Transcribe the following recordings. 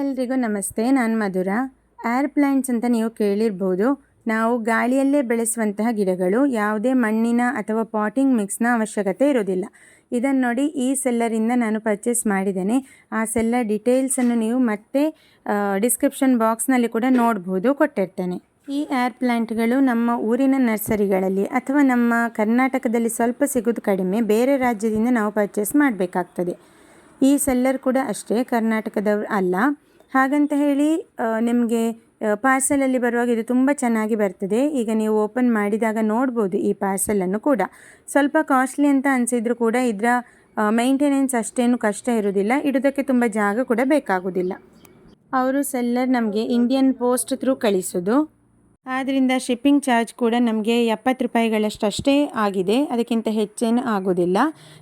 ಎಲ್ರಿಗೂ ನಮಸ್ತೆ, ನಾನು ಮಧುರ. ಏರ್ ಪ್ಲ್ಯಾಂಟ್ಸ್ ಅಂತ ನೀವು ಕೇಳಿರ್ಬೋದು. ನಾವು ಗಾಳಿಯಲ್ಲೇ ಬೆಳೆಸುವಂತಹ ಗಿಡಗಳು, ಯಾವುದೇ ಮಣ್ಣಿನ ಅಥವಾ ಪಾಟಿಂಗ್ ಮಿಕ್ಸ್ನ ಅವಶ್ಯಕತೆ ಇರೋದಿಲ್ಲ. ಇದನ್ನು ನೋಡಿ ಈ ಸೆಲ್ಲರಿಂದ ನಾನು ಪರ್ಚೇಸ್ ಮಾಡಿದ್ದೇನೆ. ಆ ಸೆಲ್ಲರ್ ಡೀಟೇಲ್ಸನ್ನು ನೀವು ಮತ್ತೆ ಡಿಸ್ಕ್ರಿಪ್ಷನ್ ಬಾಕ್ಸ್ನಲ್ಲಿ ಕೂಡ ನೋಡ್ಬೋದು, ಕೊಟ್ಟಿರ್ತೇನೆ. ಈ ಏರ್ ಪ್ಲ್ಯಾಂಟ್ಗಳು ನಮ್ಮ ಊರಿನ ನರ್ಸರಿಗಳಲ್ಲಿ ಅಥವಾ ನಮ್ಮ ಕರ್ನಾಟಕದಲ್ಲಿ ಸ್ವಲ್ಪ ಸಿಗೋದು ಕಡಿಮೆ, ಬೇರೆ ರಾಜ್ಯದಿಂದ ನಾವು ಪರ್ಚೇಸ್ ಮಾಡಬೇಕಾಗ್ತದೆ. ಈ ಸೆಲ್ಲರ್ ಕೂಡ ಅಷ್ಟೇ, ಕರ್ನಾಟಕದವ್ರು ಅಲ್ಲ. ಹಾಗಂತ ಹೇಳಿ ನಿಮಗೆ ಪಾರ್ಸಲಲ್ಲಿ ಬರುವಾಗ ಇದು ತುಂಬ ಚೆನ್ನಾಗಿ ಬರ್ತದೆ. ಈಗ ನೀವು ಓಪನ್ ಮಾಡಿದಾಗ ನೋಡ್ಬೋದು ಈ ಪಾರ್ಸಲನ್ನು ಕೂಡ. ಸ್ವಲ್ಪ ಕಾಸ್ಟ್ಲಿ ಅಂತ ಅನಿಸಿದ್ರು ಕೂಡ ಇದರ ಮೈಂಟೆನೆನ್ಸ್ ಅಷ್ಟೇನು ಕಷ್ಟ ಇರೋದಿಲ್ಲ. ಇಡೋದಕ್ಕೆ ತುಂಬ ಜಾಗ ಕೂಡ ಬೇಕಾಗೋದಿಲ್ಲ. ಅವರು ಸೆಲ್ಲರ್ ನಮಗೆ ಇಂಡಿಯನ್ ಪೋಸ್ಟ್ ಥ್ರೂ ಕಳಿಸೋದು. ಆದ್ದರಿಂದ ಶಿಪ್ಪಿಂಗ್ ಚಾರ್ಜ್ ಕೂಡ ನಮಗೆ ಎಪ್ಪತ್ತು ರೂಪಾಯಿಗಳಷ್ಟಷ್ಟೇ ಆಗಿದೆ. ಅದಕ್ಕಿಂತ ಹೆಚ್ಚೇನು ಆಗೋದಿಲ್ಲ.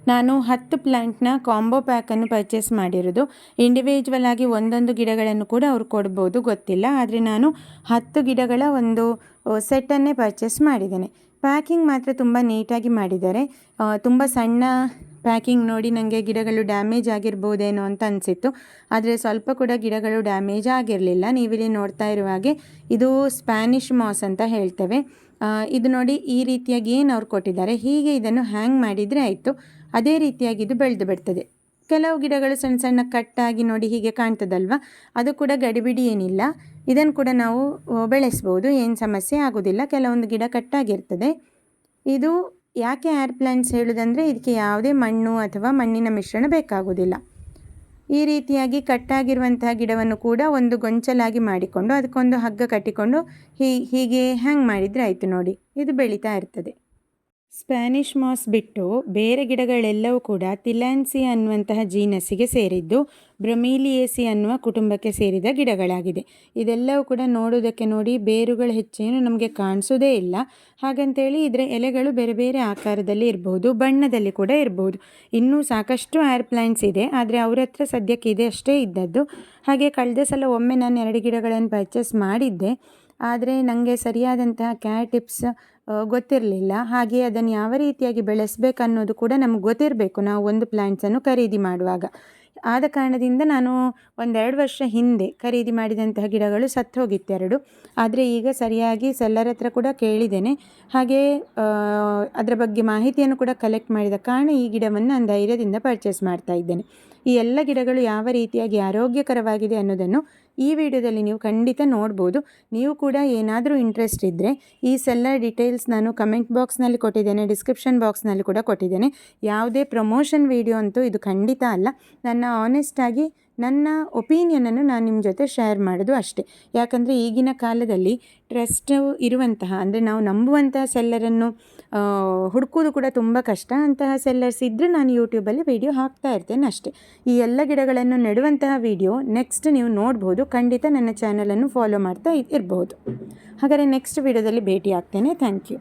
ನಾನು ಹತ್ತು ಪ್ಲ್ಯಾಂಟ್ನ ಕಾಂಬೋ ಪ್ಯಾಕನ್ನು ಪರ್ಚೇಸ್ ಮಾಡಿರೋದು. ಇಂಡಿವಿಜುವಲ್ ಆಗಿ ಒಂದೊಂದು ಗಿಡಗಳನ್ನು ಕೂಡ ಅವ್ರು ಕೊಡ್ಬೋದು, ಗೊತ್ತಿಲ್ಲ. ಆದರೆ ನಾನು ಹತ್ತು ಗಿಡಗಳ ಒಂದು ಸೆಟ್ಟನ್ನೇ ಪರ್ಚೇಸ್ ಮಾಡಿದ್ದೇನೆ. ಪ್ಯಾಕಿಂಗ್ ಮಾತ್ರ ತುಂಬ ನೀಟಾಗಿ ಮಾಡಿದ್ದಾರೆ. ತುಂಬ ಸಣ್ಣ ಪ್ಯಾಕಿಂಗ್ ನೋಡಿ ನನಗೆ ಗಿಡಗಳು ಡ್ಯಾಮೇಜ್ ಆಗಿರ್ಬೋದೇನೋ ಅಂತ ಅನಿಸಿತ್ತು. ಆದರೆ ಸ್ವಲ್ಪ ಕೂಡ ಗಿಡಗಳು ಡ್ಯಾಮೇಜ್ ಆಗಿರಲಿಲ್ಲ. ನೀವಿಲ್ಲಿ ನೋಡ್ತಾ ಇರುವ ಹಾಗೆ ಇದು ಸ್ಪ್ಯಾನಿಷ್ ಮಾಸ್ ಅಂತ ಹೇಳ್ತೇವೆ. ಇದು ನೋಡಿ ಈ ರೀತಿಯಾಗಿ ಏನು ಅವ್ರು ಕೊಟ್ಟಿದ್ದಾರೆ. ಹೀಗೆ ಇದನ್ನು ಹ್ಯಾಂಗ್ ಮಾಡಿದರೆ ಆಯಿತು. ಅದೇ ರೀತಿಯಾಗಿ ಇದು ಬೆಳೆದು ಬಿಡ್ತದೆ. ಕೆಲವು ಗಿಡಗಳು ಸಣ್ಣ ಸಣ್ಣ ಕಟ್ಟಾಗಿ ನೋಡಿ ಹೀಗೆ ಕಾಣ್ತದಲ್ವ? ಅದು ಕೂಡ ಗಡಿಬಿಡಿ ಏನಿಲ್ಲ. ಇದನ್ನು ಕೂಡ ನಾವು ಬೆಳೆಸ್ಬೋದು. ಏನು ಸಮಸ್ಯೆ ಆಗೋದಿಲ್ಲ. ಕೆಲವೊಂದು ಗಿಡ ಕಟ್ಟಾಗಿರ್ತದೆ. ಇದು ಯಾಕೆ ಏರ್ ಪ್ಲಾಂಟ್ಸ್ ಹೇಳೋದಂದರೆ, ಇದಕ್ಕೆ ಯಾವುದೇ ಮಣ್ಣು ಅಥವಾ ಮಣ್ಣಿನ ಮಿಶ್ರಣ ಬೇಕಾಗೋದಿಲ್ಲ. ಈ ರೀತಿಯಾಗಿ ಕಟ್ಟಾಗಿರುವಂತಹ ಗಿಡವನ್ನು ಕೂಡ ಒಂದು ಗೊಂಚಲಾಗಿ ಮಾಡಿಕೊಂಡು, ಅದಕ್ಕೊಂದು ಹಗ್ಗ ಕಟ್ಟಿಕೊಂಡು ಹೀ, ಹೀಗೆ ಹ್ಯಾಂಗ್ ಮಾಡಿದರೆ ಆಯಿತು ನೋಡಿ. ಇದು ಬೆಳೀತಾ ಇರ್ತದೆ. ಸ್ಪ್ಯಾನಿಷ್ ಮಾಸ್ ಬಿಟ್ಟು ಬೇರೆ ಗಿಡಗಳೆಲ್ಲವೂ ಕೂಡ ತಿಲ್ಯಾನ್ಸಿ ಅನ್ನುವಂತಹ ಜೀನಸ್ಸಿಗೆ ಸೇರಿದ್ದು, ಬ್ರೊಮೀಲಿಯೇಸಿ ಅನ್ನುವ ಕುಟುಂಬಕ್ಕೆ ಸೇರಿದ ಗಿಡಗಳಾಗಿದೆ. ಇದೆಲ್ಲವೂ ಕೂಡ ನೋಡೋದಕ್ಕೆ ನೋಡಿ ಬೇರುಗಳು ಹೆಚ್ಚೇನು ನಮಗೆ ಕಾಣಿಸೋದೇ ಇಲ್ಲ. ಹಾಗಂತೇಳಿ ಇದರ ಎಲೆಗಳು ಬೇರೆ ಬೇರೆ ಆಕಾರದಲ್ಲಿ ಇರಬಹುದು ಬಣ್ಣದಲ್ಲಿ ಕೂಡ ಇರಬಹುದು ಇನ್ನೂ ಸಾಕಷ್ಟು ಏರ್ ಪ್ಲ್ಯಾಂಟ್ಸ್ ಇದೆ, ಆದರೆ ಅವ್ರ ಹತ್ರ ಸದ್ಯಕ್ಕೆ ಇದೆ ಅಷ್ಟೇ ಇದ್ದದ್ದು. ಹಾಗೆ ಕಳೆದ ಸಲ ಒಮ್ಮೆ ನಾನು ಎರಡು ಗಿಡಗಳನ್ನು ಪರ್ಚೇಸ್ ಮಾಡಿದ್ದೆ. ಆದರೆ ನನಗೆ ಸರಿಯಾದಂತಹ ಕ್ಯಾರ್ ಟಿಪ್ಸ್ ಗೊತ್ತಿರಲಿಲ್ಲ. ಹಾಗೆ ಅದನ್ನು ಯಾವ ರೀತಿಯಾಗಿ ಬೆಳೆಸಬೇಕು ಅನ್ನೋದು ಕೂಡ ನಮ್ಗೆ ಗೊತ್ತಿರಬೇಕು. ನಾವು ಒಂದು ಪ್ಲ್ಯಾಂಟ್ಸನ್ನು ಖರೀದಿ ಮಾಡುವಾಗ. ಆದ ಕಾರಣದಿಂದ ನಾನು ಒಂದೆರಡು ವರ್ಷ ಹಿಂದೆ ಖರೀದಿ ಮಾಡಿದಂತಹ ಗಿಡಗಳು ಸತ್ತು ಹೋಗಿತ್ತೆರಡು ಆದರೆ ಈಗ ಸರಿಯಾಗಿ ಸೆಲ್ಲರ್ ಹತ್ರ ಕೂಡ ಕೇಳಿದ್ದೇನೆ. ಹಾಗೆ ಅದರ ಬಗ್ಗೆ ಮಾಹಿತಿಯನ್ನು ಕೂಡ ಕಲೆಕ್ಟ್ ಮಾಡಿದ ಕಾರಣ ಈ ಗಿಡವನ್ನು ನಾನು ಧೈರ್ಯದಿಂದ ಪರ್ಚೇಸ್ ಮಾಡ್ತಾ ಇದ್ದೇನೆ. ಈ ಎಲ್ಲ ಗಿಡಗಳು ಯಾವ ರೀತಿಯಾಗಿ ಆರೋಗ್ಯಕರವಾಗಿದೆ ಅನ್ನೋದನ್ನು ಈ ವಿಡಿಯೋದಲ್ಲಿ ನೀವು ಖಂಡಿತ ನೋಡ್ಬೋದು. ನೀವು ಕೂಡ ಏನಾದರೂ ಇಂಟ್ರೆಸ್ಟ್ ಇದ್ದರೆ ಈ ಸೆಲ್ಲರ್ ಡೀಟೇಲ್ಸ್ ನಾನು ಕಮೆಂಟ್ ಬಾಕ್ಸ್ನಲ್ಲಿ ಕೊಟ್ಟಿದ್ದೇನೆ ಡಿಸ್ಕ್ರಿಪ್ಷನ್ ಬಾಕ್ಸ್ನಲ್ಲಿ ಕೂಡ ಕೊಟ್ಟಿದ್ದೇನೆ. ಯಾವುದೇ ಪ್ರಮೋಷನ್ ವಿಡಿಯೋ ಅಂತೂ ಇದು ಖಂಡಿತ ಅಲ್ಲ. ನನ್ನ ಆನೆಸ್ಟಾಗಿ ನನ್ನ ಒಪೀನಿಯನನ್ನು ನಾನು ನಿಮ್ಮ ಜೊತೆ ಶೇರ್ ಮಾಡೋದು ಅಷ್ಟೇ. ಯಾಕಂದರೆ ಈಗಿನ ಕಾಲದಲ್ಲಿ ಟ್ರಸ್ಟ್ ಇರುವಂತಹ, ಅಂದರೆ ನಾವು ನಂಬುವಂತಹ ಸೆಲ್ಲರನ್ನು ಹುಡುಕೋದು ಕೂಡ ತುಂಬ ಕಷ್ಟ. ಅಂತಹ ಸೆಲ್ಲರ್ಸ್ ಇದ್ದರೆ ನಾನು ಯೂಟ್ಯೂಬಲ್ಲಿ ವೀಡಿಯೋ ಹಾಕ್ತಾ ಇರ್ತೇನೆ ಅಷ್ಟೇ. ಈ ಎಲ್ಲ ಗಿಡಗಳನ್ನು ನೆಡುವಂತಹ ವೀಡಿಯೋ ನೆಕ್ಸ್ಟ್ ನೀವು ನೋಡ್ಬೋದು. ಖಂಡಿತ ನನ್ನ ಚಾನಲನ್ನು ಫಾಲೋ ಮಾಡ್ತಾ ಇರ್ಬೋದು. ಹಾಗಾದರೆ ನೆಕ್ಸ್ಟ್ ವೀಡಿಯೋದಲ್ಲಿ ಭೇಟಿ ಆಗ್ತೇನೆ. Thank you